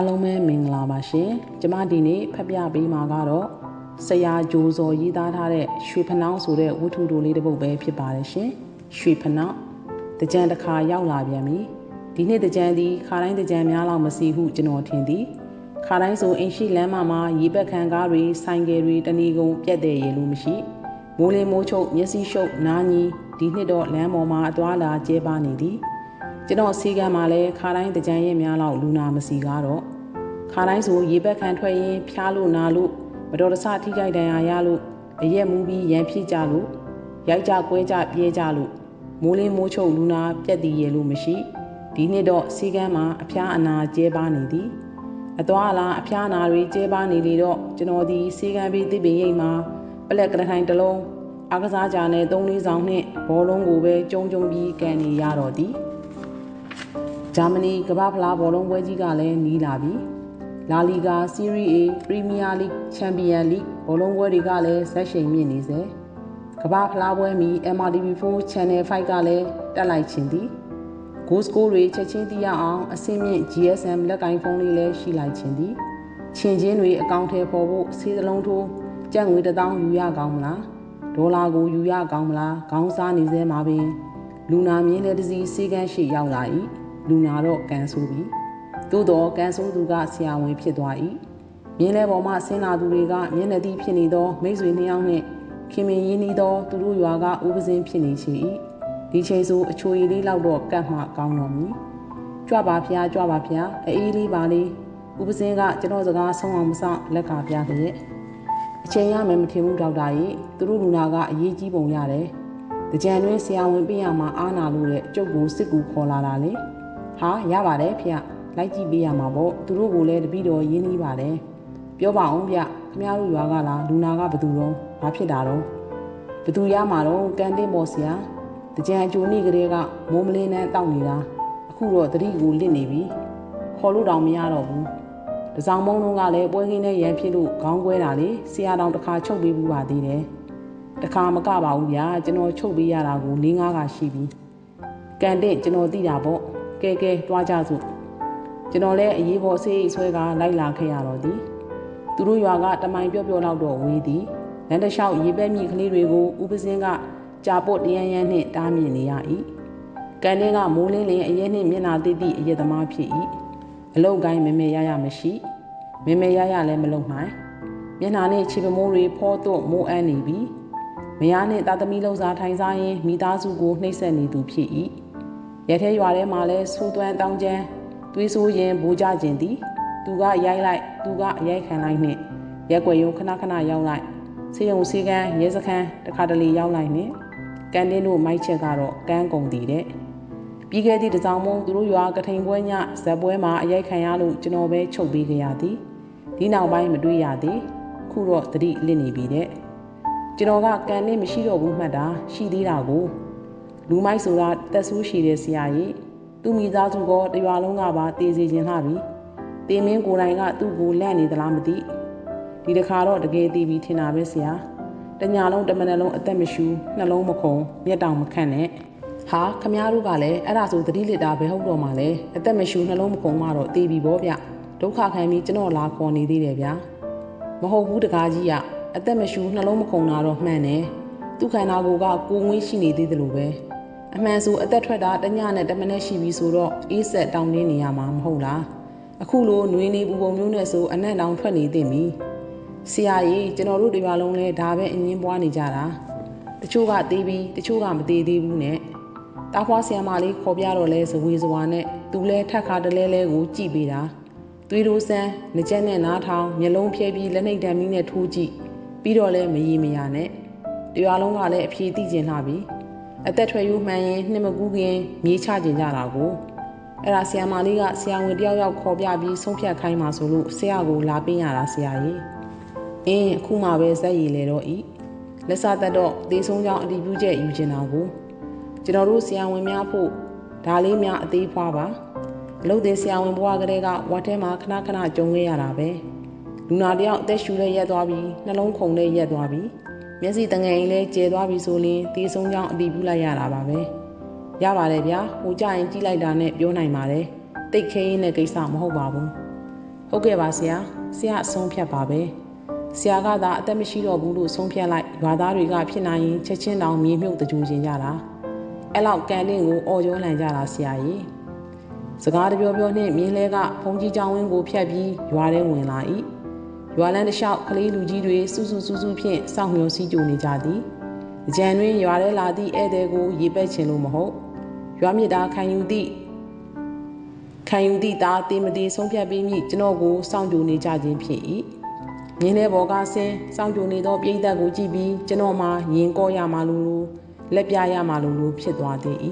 အားလုံးပဲမင်္ဂလာပါရှင်ကျမဒီနေ့ဖတ်ပြပေးမှာကတော့ဆရာဂျိုးစော်ရေးသားထားတဲ့ရွှေဖနှောင်းဆိုတဲ့ဝတ္ထုတိုလေးတစ်ပုဒ်ပဲဖြစ်ပါတယ်ရှင်ရွှေဖနှောင်းတကြံတစ်ခါရောက်လာပြန်ပြီဒီနှစ်တကြံသည်ခါတိုင်းတကြံများလောက်မစီဟုကျွန်တော်ထင်သည်ခါတိုင်းဆိုအင်ရှိလမ်းမမှာရေပက်ခံကားတွေဆိုင်ကယ်တွေတဏီကုံပြက်တဲ့ရေလိုမရှိမိုးလင်းမိုးချုပ်မျက်စိရှုပ်နားညီဒီနှစ်တော့လမ်းပေါ်မှာအသွားလာကျဲပါနေသည် ကျွန်တော်စီကံမှာလဲခါတိုင်းတကြံရဲ့များလောက်လူနာမစီကားတော့ခါတိုင်းဆိုရေပက်ခံထွက်ရင်ဖျားလို့နာလို့မတော်တဆထိကြိုက်ဒဏ်ရာရလို့အရက်မူပြီးရန်ဖြစ်ကြလို့ရိုက်ကြကွဲကြပြေးကြလို့မိုးလင်းမိုးချုပ်လူနာပြက်တည်ရလို့မရှိဒီနှစ်တော့စီကံမှာအဖျားအနာကျဲပါနေသည်အသွားအလားအဖျားအနာတွေကျဲပါနေလေတော့ကျွန်တော်ဒီစီကံပြီးတစ်ပင်ရိပ်မှာပလက်ကရထိုင်တစ်လုံးအကစားကြနဲ့၃လေးဆောင်နဲ့ဘောလုံးကိုပဲကြုံကြုံပြီးကန်နေရတော့သည် ဂျာမနီကမ္ဘာဖလားဘောလုံးပွဲကြီးကလည်းနီးလာပြီလာလီဂါစီးရီး A ပရီးမီးယားလိဂ်ချန်ပီယံလိဂ်ဘောလုံးပွဲတွေကလည်းဇက်ရှိန်မြင့်နေစေကမ္ဘာဖလားပွဲမီ MRTV4 Channel 5ကလည်းတက်လိုက်ခြင်းသည် Go Score တွေချက်ချင်းသိရအောင်အစင်းမြင့် GSM လက်ကင်ဖုန်းလေးလည်းရှိလိုက်ခြင်းသည်ချင်းချင်းတွေအကောင့်ထဲပေါ်ဖို့ဆေးစလုံးထိုးကြက်ငွေ1000ယူရကောင်းမလားဒေါ်လာကိုယူရကောင်းမလားခေါင်းစားနေစဲမှာပင်လူနာမြင်းလက်တစီစေကန်းရှိရောက်လာ၏ လူနာတော့ကန်ဆိုးပြီသို့တော့ကန်ဆိုးသူကဆရာဝန်ဖြစ်သွား၏မြင်းလဲပေါ်မှဆင်းလာသူတွေကမျက်နှာတီးဖြစ်နေသောမိတ်ဆွေနှစ်ယောက်နှင့်ခင်မင်ရင်းနှီးသောသူတို့ရွာကဥပစင်းဖြစ်နေချေ၏ဒီချိန်ဆိုအချိုရည်လေးလောက်တော့ကတ်မှကောင်းတော်မူကြွပါဖျားကြွပါဖျားအေးလေးပါလေးဥပစင်းကကျွန်တော်စကားဆုံးအောင်မဆောင်လက်ကပြခဲ့အချိန်ရမယ်မထင်ဘူးဒေါက်တာကြီးသူတို့လူနာကအရေးကြီးပုံရတယ်တကြံတွင်ဆရာဝန်ပြရမှာအားနာလို့တဲ့ကျုပ်ကိုစစ်ကူခေါ်လာတာလေ ဟာရပါတယ်ဖေလိုက်ကြည့်ပေးရမှာပေါ့သူတို့ကိုလည်းတပည့်တော်ရင်းနှီးပါတယ်ပြောပါအောင်ဗျခမရတို့ရွာကလားလူနာကဘသူတော့ဘာဖြစ်တာတော့ဘသူရမှာတော့ကန်တင်းပေါ်ဆရာတကြံအကျိုးနေ့ကလေးကမိုးမလင်းနဲ့တောက်နေတာအခုတော့တတိကိုလစ်နေပြီခေါ်လို့တောင်မရတော့ဘူးတစောင်းမုံလုံးကလည်းပွဲခင်းနဲ့ရန်ဖြစ်လို့ခေါင်းကွဲတာလေဆရာတော်တစ်ခါချုပ်ပေးဘူးပါသေးတယ်တခါမကပါဘူးဗျာကျွန်တော်ချုပ်ပေးရတာကို၄၅ခါရှိပြီကန်တဲ့ကျွန်တော်သိတာပေါ့ ကဲကဲတွားကြစို့ကျွန်တော်လည်းအရေးပေါ်ဆေးဆွဲကလိုက်လာခဲ့ရတော့သည်သူတို့ရွာကတမိုင်ပြော့ပြော့လောက်တော့ဝေးသည်လမ်းတစ်လျှောက်ရေပက်မြင့်ကလေးတွေကိုဥပစင်းကကြာပုတ်တရန်ရန်နှင့်တားမြင်နေရ၏ကန်တင်းကမိုးလင်းလင်းအရင်နှင့်မျက်နာတိတိအရက်သမားဖြစ်၏အလုတ်ကိုင်းမမေရရမရှိမမေရရလည်းမလုံနိုင်မျက်နာနှင့်ခြေပမိုးတွေဖောတော့မိုးအန်းနေပြီမယားနှင့်တာသမီလုံးစားထိုင်စားရင်းမိသားစုကိုနှိပ်စက်နေသူဖြစ်၏ ရထဲရွာထဲမှာလဲဆူသွမ်းတောင်းကျန်းသွေးဆိုးရင်ဘူကြခြင်းသည်သူကရိုက်လိုက်သူကအရိုက်ခံလိုက်နှင့်ရက်ွယ်ရုံခဏခဏရောက်လိုက်စေယုံစီကန်းရဲစခန်းတခါတလေရောက်လိုက်နှင့်ကန်တင်းတို့မိုက်ချက်ကတော့ကန်းကုန်သည်တဲ့ပြီးခဲ့သည့်တစောင်းမုံသူတို့ရွာကထိန်ပွဲညဇက်ပွဲမှာအရိုက်ခံရလို့ကျွန်တော်ပဲချုပ်ပေးခဲ့ရသည်ဒီနောက်ပိုင်းမတွေ့ရသည်ခုတော့တတိလစ်နေပြီတဲ့ကျွန်တော်ကကန်နဲ့မရှိတော့ဘူးမှတ်တာရှိသေးတာကို လူမိုက်ဆိုတာတက်ဆူးရှိတဲ့ဆရာကြီးသူ့မိသားစုကတရွာလုံးကပါတေးစီခြင်းလှပြီတေမင်းကိုယ်တိုင်ကသူ့ကိုလန့်နေသလားမသိဒီတခါတော့တကယ်တီးပြီးထင်တာပဲဆရာတညာလုံးတမနလုံးအသက်မရှူနှလုံးမခုံမျက်တောင်မခန့်နဲ့ဟာခမားတို့ကလည်းအဲ့ဒါဆိုသတိလစ်တာဘယ်ဟုတ်တော့မှလဲအသက်မရှူနှလုံးမခုံမှတော့တေးပြီဗောဗျဒုက္ခခံပြီးကျွန်တော်လာခေါ်နေသေးတယ်ဗျာမဟုတ်ဘူးတကားကြီးကအသက်မရှူနှလုံးမခုံတာတော့မှန်တယ်သူခန္ဓာကိုယ်ကကိုငွေးရှိနေသေးတယ်လို့ပဲ အမှန်ဆိုအသက်ထွက်တာတညနဲ့တမနဲ့ရှိပြီဆိုတော့အေးဆက်တောင်းတင်းနေရမှာမဟုတ်လားအခုလိုနှွေးနေပူပုံမျိုးနဲ့ဆိုအနက်တောင်ထွက်နေသိပြီဆရာကြီးကျွန်တော်တို့ဒီပါလုံးလဲဒါပဲအငင်းပွားနေကြတာတချို့ကသေးပြီးတချို့ကမသေးသေးဘူးနဲ့တာဖွားဆီယမလေးခေါ်ပြတော့လဲဇဝေဇဝါနဲ့သူလဲထက်ခါတလဲလဲကိုကြည့်ပေးတာသွေးတိုးဆန်းငကြက်နဲ့နားထောင်မျက်လုံးဖြဲပြီးလက်နှိပ်တံမီးနဲ့ထိုးကြည့်ပြီးတော့လဲမရီမရနဲ့တရားလုံးကလည်းအဖြေသိကျင်လာပြီ အသက်ထွေယူမှန်ရင်နှစ်မကူးခင်မြေးချကျင်ကြတာကိုအဲ့ဒါဆီယမလေးကဆရာဝန်တယောက်ယောက်ခေါ်ပြပြီးဆုံးဖြတ်ခိုင်းပါဆိုလို့ဆရာကိုလာပင်းရတာဆရာကြီးအင်းအခုမှပဲဇက်ရည်လေတော့ဤလက်စသက်တော့သေဆုံးကြောင်းအတီးပြုချက်ယူချင်တာကိုကျွန်တော်တို့ဆရာဝန်များဖို့ဒါလေးများအသေးဖွားပါအလုပ်သေးဆရာဝန်ဘွားကလေးကဝတ်ထဲမှာခဏခဏကြုံခဲ့ရတာပဲလူနာတယောက်အသက်ရှူလဲရက်သွားပြီးနှလုံးခုန်လဲရက်သွားပြီး မျက်စိတငယ်ရင်လဲကျဲသွားပြီဆိုရင်သေဆုံးကြောင်းအတီးပြုလိုက်ရတာပါပဲရပါတယ်ဗျာဟိုကြရင်ကြည့်လိုက်တာနဲ့ပြောနိုင်ပါတယ်တိတ်ခဲရင်းတဲ့ကိစ္စမဟုတ်ပါဘူးဟုတ်ကဲ့ပါဆရာဆရာအဆုံးဖြတ်ပါပဲဆရာကသာအသက်မရှိတော့ဘူးလို့ဆုံးဖြတ်လိုက်ရွာသားတွေကဖြစ်နိုင်ရင်ချက်ချင်းတောင်မြေမြုပ်တကြူခြင်းကြတာအဲ့လောက်ကန်တင်းကိုအော်ကျော်လှန်ကြတာဆရာကြီးစကားတပြောပြောနဲ့မြင်းလဲကဖုန်ကြီးချောင်းဝင်းကိုဖျက်ပြီးရွာထဲဝင်လာ၏ ရွာလန်းတစ်လျှောက်ကလေးလူကြီးတွေစူးစူးစူးစူးဖြင့်စောင့်မျှော်စီးကြိုနေကြသည်အကြံတွင်ရွာထဲလာသည့်ဧည့်သည်ကိုရေပက်ချင်လို့မဟုတ်ရွာမြစ်သားခံယူသည့်ခံယူသည့်သားတေမတေဆုံးဖြတ်ပြီးမြကျွန်တော်ကိုစောင့်ကြိုနေကြခြင်းဖြစ်၏မြင်းထဲပေါ်ကဆင်းစောင့်ကြိုနေသောပြည်သက်ကိုကြည့်ပြီးကျွန်တော်မှရင်ကောရမှလို့လို့လက်ပြရမှလို့လို့ဖြစ်သွားသည်၏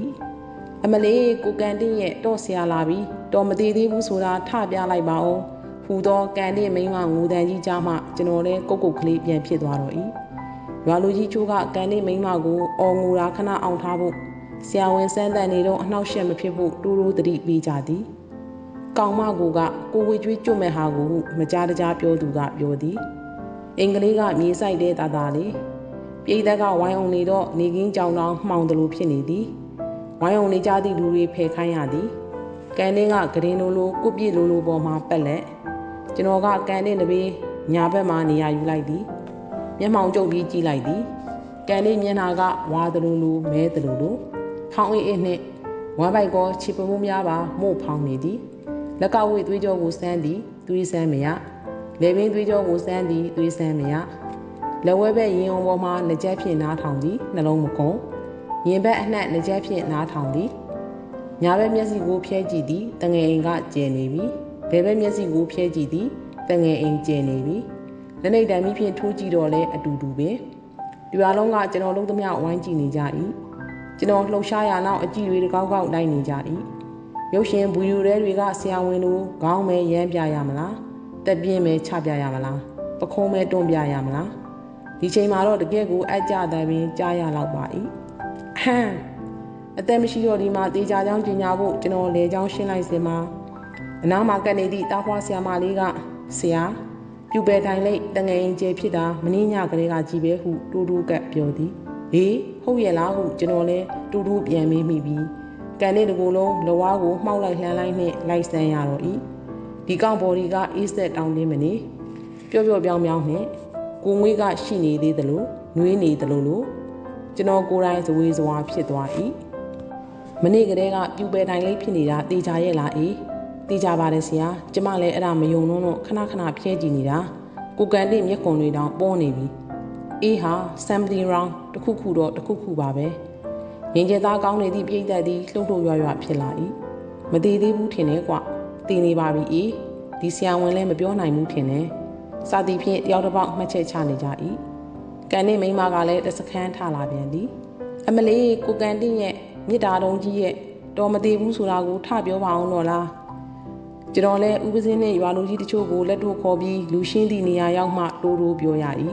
အမလေးကိုကန်တင်းရဲ့တော့ဆရာလာပြီတော်မသေးသေးဘူးဆိုတာထပြလိုက်ပါအောင် ဟူသောကန်တင်းမိန်းမငိုတန်ကြီးကြားမှကျွန်တော်လည်းကုတ်ကုတ်ကလေးပြန်ဖြစ်သွားတော့၏ရွာလူကြီးချိုးကကန်တင်းမိန်းမကိုအော်ငိုတာခဏအောင်ထားဖို့ဆရာဝန်စမ်းတန်နေတော့အနှောက်အယှက်မဖြစ်ဖို့တူတူတတိပေးကြသည်ကောင်မကူကကိုဝေကျွေးကျွတ်မဲ့ဟာကိုမကြားတကြားပြောသူကပြောသည်အင်္ဂလိပ်ကမြေဆိုင်တဲ့တာတာလေးပြည်သက်ကဝိုင်းအောင်နေတော့နေကင်းကြောင်တောင်မှောင်တယ်လို့ဖြစ်နေသည်ဝိုင်းအောင်နေကြသည့်လူတွေဖယ်ခိုင်းရသည်ကန်တင်းကဂရင်လိုလိုကုပြည့်လိုလိုပေါ်မှာပက်လက် ကျွန်တော်ကကန်တင်းတပင်းညာဘက်မှာနေရာယူလိုက်သည်မျက်မှောင်ကျုပ်ပြီးကြည့်လိုက်သည်ကန်တင်းမျက်နှာကဝါသလိုလိုမဲသလိုလိုဖောင်းအေးအေးနှင့်ဝမ်းပိုက်ကောခြေပမိုးများပါမို့ဖောင်းနေသည်လက်ကဝေသွေးကြောကိုစမ်းသည်သွေးစမ်းမရလေပင်သွေးကြောကိုစမ်းသည်သွေးစမ်းမရလက်ဝဲဘက်ရင်အောင်ပေါ်မှာလက်ချက်ဖြင့်နားထောင်သည်နှလုံးမကုံရင်ဘက်အနှက်လက်ချက်ဖြင့်နားထောင်သည်ညာဘက်မျက်စိကိုဖျဲကြည့်သည်တငယ်အိမ်ကကျယ်နေပြီ ဘယ်ဘက်မျက်စိကိုဖျဲကြည့်သည်တငယ်အိမ်ကျယ်နေပြီလက်နှိပ်တံမိဖြင့်ထိုးကြည့်တော့လဲအတူတူပဲဒီအလုံးကကျွန်တော်လုံးသမျှဝိုင်းကြည့်နေကြ၏ကျွန်တော်လှုပ်ရှားရနောက်အကြည့်တွေတကောက်ကောက်လိုက်နေကြ၏ရုပ်ရှင်ဘူယူရဲတွေကဆရာဝန်တို့ခေါင်းမဲရမ်းပြရမလားတက်ပြင်းမဲချပြရမလားပခုံးမဲတွန်းပြရမလားဒီချိန်မှာတော့တကယ့်ကိုအကြတဲ့ပင်ကြားရလောက်ပါ၏ဟမ်အသက်မရှိတော့ဒီမှာတေချာချောင်းကျင်ညာဖို့ကျွန်တော်လေချောင်းရှင်းလိုက်စင်မှာ အနားမှာကပ်နေသည့်တာဖွားဆရာမလေးကဆရာပြူပယ်တိုင်းလိတ်တငယ်ရင်ကျဲဖြစ်တာမင်းညကလေးကကြည်ပဲဟုတူတူကပ်ပြောသည်ဟေးဟုတ်ရဲ့လားဟုကျွန်တော်လဲတူတူပြန်မေးမိပြီးကန်တဲ့တကူလုံးလဝါးကိုမှောက်လိုက်လှမ်းလိုက်နှင့်လိုက်ဆန်းရတော့၏ဒီကောင်ဘော်ဒီကအေးဆက်တောင်းတင်းမနေပျော့ပျော့ပြောင်းပြောင်းနှင့်ကိုငွေးကရှိနေသေးသလိုနှွေးနေသလိုလိုကျွန်တော်ကိုယ်တိုင်ဇဝေဇဝါဖြစ်သွား၏မနေ့ကတည်းကပြူပယ်တိုင်းလေးဖြစ်နေတာတေချာရဲ့လားအေး တေချာပါတယ်ဆရာကျမလည်းအဲ့ဒါမယုံလုံးတော့ခဏခဏဖျဲကြည့်နေတာကိုကန်တဲ့မျက်ကွန်တွေတောင်ပေါ်နေပြီအေးဟာ something wrong တခုခုတော့တခုခုပါပဲရင်ကျသားကောင်းနေသည့်ပြိတ္တသည်လှုပ်လှုပ်ရွရွဖြစ်လာ၏မသေးသေးဘူးထင်တယ်ကွတည်နေပါပြီအေးဒီဆရာဝန်လည်းမပြောနိုင်ဘူးထင်တယ်စာတီဖြင့်တယောက်တစ်ပေါက်မှတ်ချက်ချနေကြ၏ကန်နဲ့မိန်းမကလည်းတစခန်းထလာပြန်သည်အမလေးကိုကန်တင်းရဲ့မြစ်တာတုံးကြီးရဲ့တော်မသေးဘူးဆိုတာကိုထပြောပါအောင်တော့လား ကျွန်တော်လည်းဥပစင်းနဲ့ရွာလူကြီးတချို့ကိုလက်တို့ခေါ်ပြီးလူရှင်းသည့်နေရာရောက်မှတိုးတိုးပြောရ၏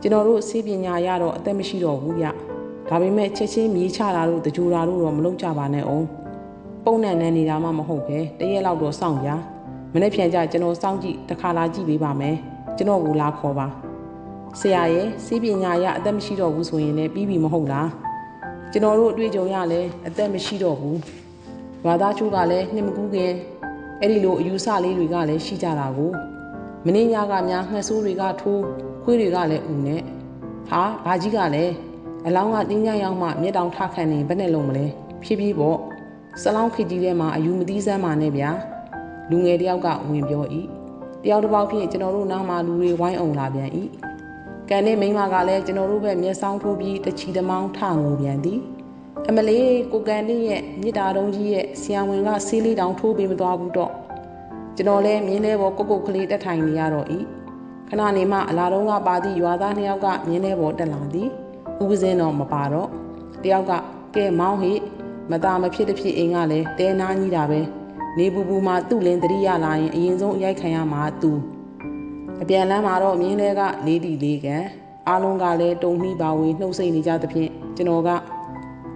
ကျွန်တော်တို့စေပညာရတော့အသက်မရှိတော့ဘူးဗျဒါပေမဲ့ချက်ချင်းမြေးချတာတို့တကြိုတာတို့တော့မလုပ်ကြပါနဲ့အောင်ပုံနဲ့နဲ့နေတာမှမဟုတ်ပဲတရက်လောက်တော့စောင့်ကြမနေ့ပြန်ကြကျွန်တော်စောင့်ကြည့်တစ်ခါလာကြည့်ပေးပါမယ်ကျွန်တော်ကိုလာခေါ်ပါဆရာရဲ့စေပညာရအသက်မရှိတော့ဘူးဆိုရင်လည်းပြီးပြီမဟုတ်လားကျွန်တော်တို့အတွေ့အကြုံရလဲအသက်မရှိတော့ဘူးရွာသားချိုးကလည်းနှင်မကူးခင် အဲ့ဒီလိုအယူဆလေးတွေကလည်းရှိကြတာကိုမင်းညကများငှက်ဆိုးတွေကထိုးခွေးတွေကလည်းဥနဲ့ဟာဘာကြီးကလည်းအလောင်းကတင်းညရောက်မှမျက်တောင်ထခန့်နေဘယ်နဲ့လုံးမလဲဖြည်းဖြည်းပေါ့စလောင်းခကြီးထဲမှာအယူမသီးစမ်းမာနဲ့ဗျာလူငယ်တယောက်ကဝင်ပြော၏တယောက်တစ်ပေါက်ဖြင့်ကျွန်တော်တို့နားမှာလူတွေဝိုင်းအောင်လာပြန်၏ကန်နဲ့မိန်းမကလည်းကျွန်တော်တို့ဘက်မျက်စောင်းထိုးပြီးတချီတမောင်းထငိုပြန်သည် အမလေးကိုကန်လေးရဲ့မြစ်တာတုံးကြီးရဲ့ဆီယံဝင်ကဆေးလေးတောင်ထိုးပေးမသွားဘူးတော့ကျွန်တော်လည်းမြင်းလေးပေါ်ကုတ်ကုတ်ကလေးတက်ထိုင်နေရတော့၏ခဏနေမှအလာတုံးကပါသည့်ရွာသားနှစ်ယောက်ကမြင်းလေးပေါ်တက်လာသည်ဥပစင်းတော့မပါတော့တယောက်ကကဲမောင်းဟိမသားမဖြစ်တဖြစ်အိမ်ကလည်းတဲနာကြီးတာပဲနေပူပူမှာသူ့လင်းတရိရလာရင်အရင်ဆုံးအရိုက်ခံရမှာသူအပြန်လမ်းမှာတော့မြင်းလေးကလေးတီလေးကန်အားလုံးကလည်းတုံနှီးပါဝင်နှုတ်ဆက်နေကြသဖြင့်ကျွန်တော်က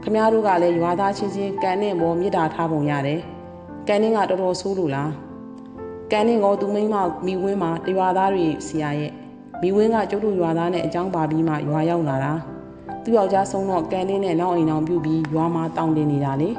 ခမားတို့ကလည်းရွာသားချင်းချင်းကန်နဲ့မောမြစ်တာထားပုံရတယ်ကန်နဲ့ကတော်တော်ဆိုးလို့လားကန်နဲ့ကောသူမိန်းမမိဝင်းမှာတရွာသားတွေဆရာရဲ့မိဝင်းကကျုပ်တို့ရွာသားနဲ့အကြောင်းပါပြီးမှရွာရောက်လာတာသူ့ယောက်ျားဆုံးတော့ကန်တင်းနဲ့နောက်အိမ်အောင်ပြုတ်ပြီးရွာမှာတောင်းတင်နေတာလေ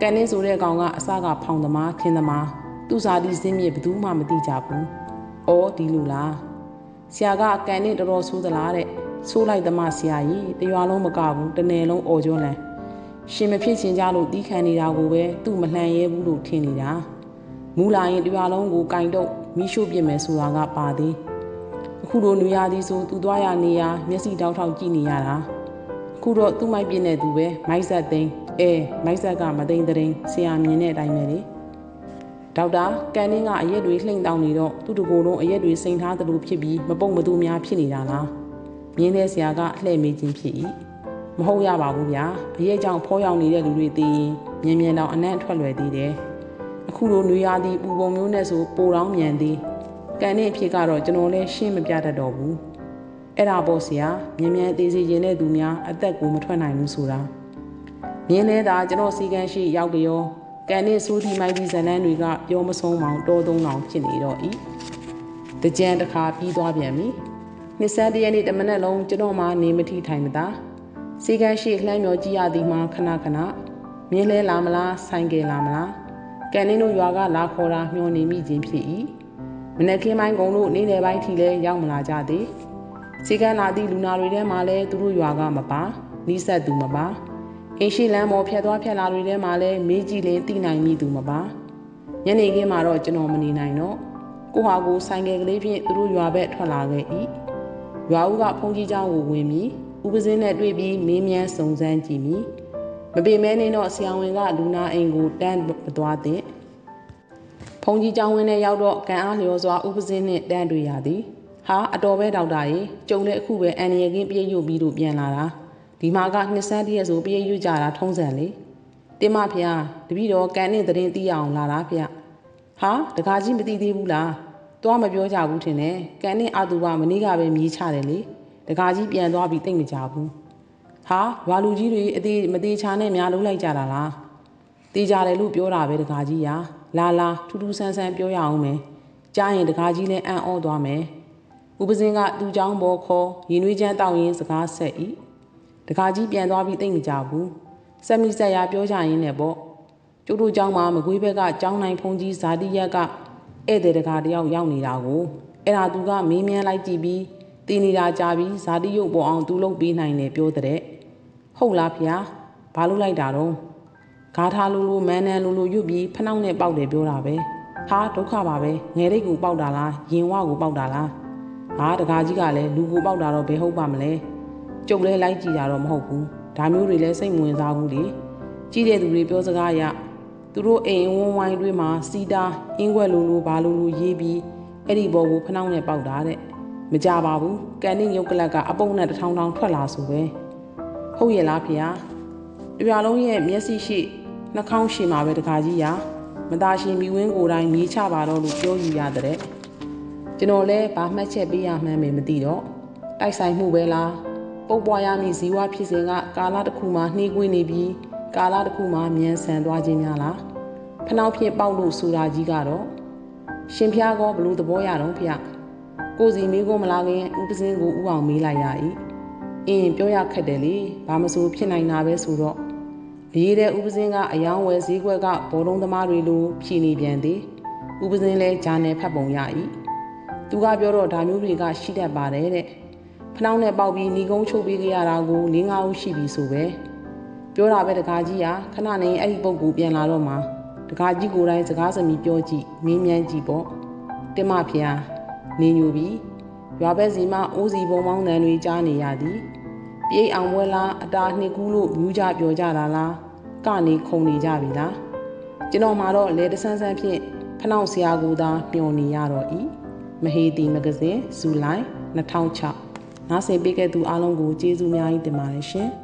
ကန်တင်းဆိုတဲ့ကောင်ကအစကဖောင်သမားခင်းသမားသူ့စာတီစင်းမြေဘယ်သူမှမသိကြဘူး။အော်ဒီလိုလား။ဆရာကအကန်နဲ့တော်တော်ဆိုးသလားတဲ့။ ဆိုးလိုက်သမှဆရာကြီးတရွာလုံးမကဘူးတနယ်လုံးအော်ကျွန်းလန်။ရှင်မဖြစ်ချင်ကြလို့တီးခံနေတာကိုပဲသူ့မလှန်ရဲဘူးလို့ထင်နေတာ။မူလာရင်တရွာလုံးကိုကင်တော့မိရှို့ပြစ်မယ်ဆိုတာကပါသေး။အခုလိုနေရသည်ဆိုသူသွားရနေရမျက်စိတောက်ထောက်ကြည့်နေရတာ။အခုတော့သူ့မိုက်ပြင်းတဲ့သူပဲမိုက်ဆက်သိန်းအဲမိုက်ဆက်ကမသိန်းသိန်းဆရာမြင်တဲ့အတိုင်းပဲလေ။ဒေါက်တာကန်နင်းကအရက်တွေလှိမ့်တောင်းနေတော့သူ့တကိုယ်လုံးအရက်တွေစိန်ထားသလိုဖြစ်ပြီးမပုံမသူများဖြစ်နေတာလား မြင်းတဲ့ဆရာကလှည့်မေးခြင်းဖြစ်၏မဟုတ်ရပါဘူးဗျာအရက်ကြောင့်ဖောရောက်နေတဲ့လူတွေသိရင်မြန်မြန်တော့အနံ့ထွက်လွယ်သေးတယ်အခုလိုနေရသည့်ပူပုံမျိုးနဲ့ဆိုပိုတောင်းမြန်သည်ကန်တဲ့အဖြစ်ကတော့ကျွန်တော်လည်းရှင်းမပြတတ်တော့ဘူးအဲ့ဒါပေါ့ဆရာမြန်မြန်သေးစီရင်တဲ့သူများအသက်ကိုမထွက်နိုင်ဘူးဆိုတာမြင်းနေတာကျွန်တော်စီကန်းရှိရောက်ကြောကန်နဲ့ဆိုးဒီမိုက်ဒီဇလန်တွေကပြောမဆုံးမောင်တောသုံးလောင်ဖြစ်နေတော့ဤတကြံတစ်ခါပြီးသွားပြန်ပြီ နှစ်ဆန်းတရက်နေ့တမနက်လုံးကျွန်တော်မှနေမထိထိုင်မသာစီကန်းရှိလှမ်းမြော်ကြည့်ရသည်မှာခဏခဏမြင်းလဲလာမလားဆိုင်ကယ်လာမလားကန်နင်းတို့ရွာကလာခေါ်တာမျောနေမိခြင်းဖြစ်၏မနက်ခင်းပိုင်းကုံတို့နေ့လယ်ပိုင်းထိလဲရောက်မလာကြသေးစီကန်းလာသည့်လူနာတွေထဲမှာလဲသူတို့ရွာကမပါနီးစပ်သူမပါအင်းရှိလမ်းပေါ်ဖြတ်သွားဖြတ်လာတွေထဲမှာလည်းမေးကြည့်လင်းသိနိုင်မိသူမပါညနေခင်းမှာတော့ကျွန်တော်မနေနိုင်တော့ကိုဟာကိုဆိုင်ကယ်ကလေးဖြင့်သူတို့ရွာဘက်ထွက်လာခဲ့၏ ရွာဦးကဖုန်ကြီးเจ้าကိုဝင်ပြီးဥပစင်းနဲ့တွေ့ပြီးမေးမြန်းစုံစမ်းကြည့်မိမပေမဲနေတော့ဆရာဝန်ကလူနာအိမ်ကိုတန်းမသွားသင့်ဖုန်ကြီးเจ้าဝင်နဲ့ရောက်တော့ကန်အားလျော်စွာဥပစင်းနဲ့တန်းတွေ့ရသည်ဟာအတော်ပဲဒေါက်တာရေကျုံတဲ့အခုပဲအန်ရကင်းပြေးရုပ်ပြီးတော့ပြန်လာတာဒီမှာကနှစ်ဆန်းတည်းဆိုပြေးရွကြတာထုံးစံလေတင်းမဖျားတပည့်တော်ကန်နဲ့သတင်းသိအောင်လာတာဖျားဟာတကားကြီးမသိသေးဘူးလား သွားမပြောကြဘူးထင်တယ်ကန်နဲ့အာသူကမနေ့ကပဲမြေးချတယ်လေတကားကြီးပြန်သွားပြီးတိတ်မကြဘူးဟာရွာလူကြီးတွေအသေးမသေးချာနဲ့များလုံးလိုက်ကြတာလားတေးကြတယ်လို့ပြောတာပဲတကားကြီးရာလာလာထူးထူးဆန်းဆန်းပြောရအောင်မယ်ကြားရင်တကားကြီးလည်းအံ့ဩသွားမယ်ဥပစင်းကသူ့เจ้าဘောခေါ်ရင်နွေးချမ်းတောင်းရင်စကားဆက်၏တခါကြီးပြန်သွားပြီးသိမကြဘူးဆက်မိဆက်ရပြောကြရင်းနဲ့ပေါ့ကျုပ်တို့เจ้าမှာမကွေးဘက်ကเจ้าနိုင်ဖုန်ကြီးဇာတိရက်က ဧည့်သည်တကာတယောက်ရောက်နေတာကိုအဲ့ဒါသူကမေးမြန်းလိုက်ကြည့်ပြီးတည်နေတာကြာပြီးဇာတိရုပ်ပေါ်အောင်သူလုပ်ပေးနိုင်တယ်ပြောတဲ့ဟုတ်လားဖေ။ဘာလို့လိုက်တာတော့ဂါထာလိုလိုမန်းနန်လိုလိုရွတ်ပြီးဖနှောက်နဲ့ပေါက်တယ်ပြောတာပဲဟာဒုက္ခပါပဲငယ်ရိတ်ကိုပေါက်တာလားရင်ဝကိုပေါက်တာလားဟာတကာကြီးကလည်းလူကိုပေါက်တာတော့ဘယ်ဟုတ်ပါမလဲကျုပ်လဲလိုက်ကြည့်တာတော့မဟုတ်ဘူးဒါမျိုးတွေလည်းစိတ်ဝင်စားဘူးလေကြည့်တဲ့သူတွေပြောစကားရ သူတို့အိမ်ဝန်းဝိုင်းတွေမှာစီတာအင်းွက်လိုလိုဘာလိုလိုရေးပြီးအဲ့ဒီဘောကိုဖနှောင်းနဲ့ပေါက်တာတဲ့မကြပါဘူးကန်တင်းရုပ်ကလပ်ကအပုံနဲ့တထောင်ထောင်ထွက်လာဆိုပဲဟုတ်ရဲ့လားဖေ။တရားလုံးရဲ့မျက်စိရှိနှာခေါင်းရှိမှာပဲတခါကြီးရာမသားရှင်မိဝင်းကိုယ်တိုင်မြေးချပါတော့လို့ပြောယူရတဲ့ကျွန်တော်လည်းဘာမှတ်ချက်ပေးရမှန်းမသိတော့တိုက်ဆိုင်မှုပဲလားပုတ်ပွားရမည့်ဇီဝဖြစ်စဉ်ကကာလတစ်ခုမှာနှေးကွေးနေပြီး ကာလတစ်ခုမှာမြန်ဆန်သွားခြင်းများလားဖနှောက်ဖြစ်ပေါက်လို့ဆိုတာကြီးကတော့ရှင်ဖျားကောဘလို့သဘောရတော့ဖျကိုစီမေးခွန်းမလာခင်ဥပစင်းကိုဥအောင်မေးလိုက်ရ၏အင်းပြောရခက်တယ်လေဘာမဆိုဖြစ်နိုင်တာပဲဆိုတော့အရေးတဲ့ဥပစင်းကအယောင်းဝယ်ဈေးကွက်ကဘောလုံးသမားတွေလိုဖြီနေပြန်သည်ဥပစင်းလဲဂျာနယ်ဖတ်ပုံရ၏သူကပြောတော့ဒါမျိုးတွေကရှိတတ်ပါတယ်တဲ့ဖနှောင်းနဲ့ပေါက်ပြီးညီကုန်းချုပ်ပေးကြရတာကို၄၅ဦးရှိပြီဆိုပဲ ပြောတာပဲတကားကြီးကခဏနေအဲ့ဒီပုံကူပြန်လာတော့မှတကားကြီးကိုယ်တိုင်စကားစမီပြောကြည့်မင်းမြန်းကြည့်ပေါ့တင်မဖျားနေညူပြီးရွာဘက်စီမှအိုးစီပုံပေါင်းတန်တွေကြားနေရသည်ပြေးအောင်ပွဲလားအတာနှစ်ကူးလို့မြူးကြပြောကြတာလားကနေခုံနေကြပြီလားကျွန်တော်မှတော့လေတဆန်းဆန်းဖြင့်ဖနှောက်ဆရာကူသာမျှော်နေရတော့ဤမဟေတီမဂဇင်းဇူလိုင်2006နားဆင်ပေးခဲ့သူအားလုံးကိုကျေးဇူးများကြီးတင်ပါတယ်ရှင်။